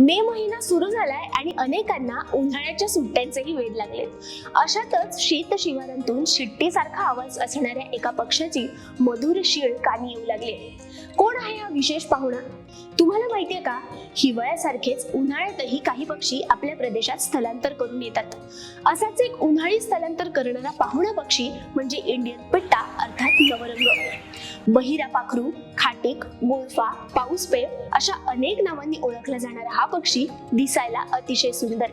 मे महिना सुरू झालाय आणि अनेकांना उन्हाळ्याच्या सुट्ट्यांचेही वेध लागले अशातच शीत शिवारांतून शिट्टीसारखा आवाज असणाऱ्या एका पक्षाची मधुर शीळ कानी येऊ लागली. कोण आहे हा विशेष पाहुणा? तुम्हाला माहितीये का? हिवाळ्यासारखेच उन्हाळ्यातही काही पक्षी आपल्या प्रदेशात स्थलांतर करून येतात. असाच एक उन्हाळी स्थलांतर करणारा पाहुणा पक्षी म्हणजे इंडियन पिट्टा अर्थात नवरंग. बहिरा पाखरू खाटीक गोल्फा पाऊसपेळ अशा अनेक नावांनी ओळखला जाणारा हा पक्षी दिसायला अतिशय सुंदर.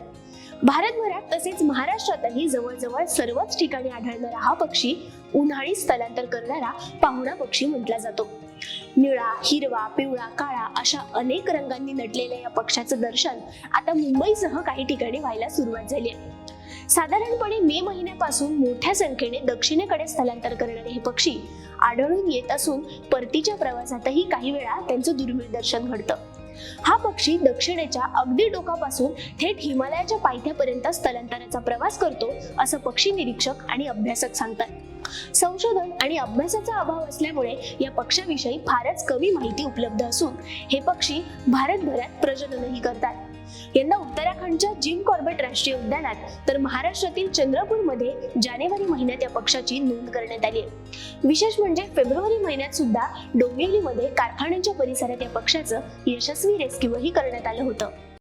भारतभरात तसेच महाराष्ट्रातही जवळजवळ सर्वच ठिकाणी आढळणारा हा पक्षी उन्हाळी स्थलांतर करणारा पाहुणा पक्षी म्हटला जातो. निळा हिरवा पिवळा काळा अशा अनेक रंगांनी नटलेल्या या पक्षाचं दर्शन आता मुंबईसह काही ठिकाणी व्हायला सुरुवात झाली आहे. साधारणपणे मे महिन्यापासून मोठ्या संख्येने दक्षिणेकडे स्थलांतर करणारे हे पक्षी आढळून येत असून परतीच्या प्रवासातही काही वेळा त्यांचं दुर्मिळ दर्शन घडतं. हा पक्षी दक्षिणेच्या अगदी डोकापासून थेट हिमालयाच्या पायथ्यापर्यंत स्थलांतराचा प्रवास करतो असं पक्षी निरीक्षक आणि अभ्यासक सांगतात. संशोधन आणि अभ्यासाचा अभाव असल्यामुळे या पक्षाविषयी फारच कमी माहिती उपलब्ध असून हे पक्षी भारतभरात प्रजननही करतात. यंदा उत्तराखंडच्या जिम कॉर्बेट राष्ट्रीय उद्यानात तर महाराष्ट्रातील चंद्रपूरमध्ये जानेवारी महिन्यात या पक्षाची नोंद करण्यात आली आहे. विशेष म्हणजे फेब्रुवारी महिन्यात सुद्धा डोंबिवलीमध्ये कारखान्यांच्या परिसरात या पक्षाचं यशस्वी रेस्क्यूही करण्यात आलं होतं.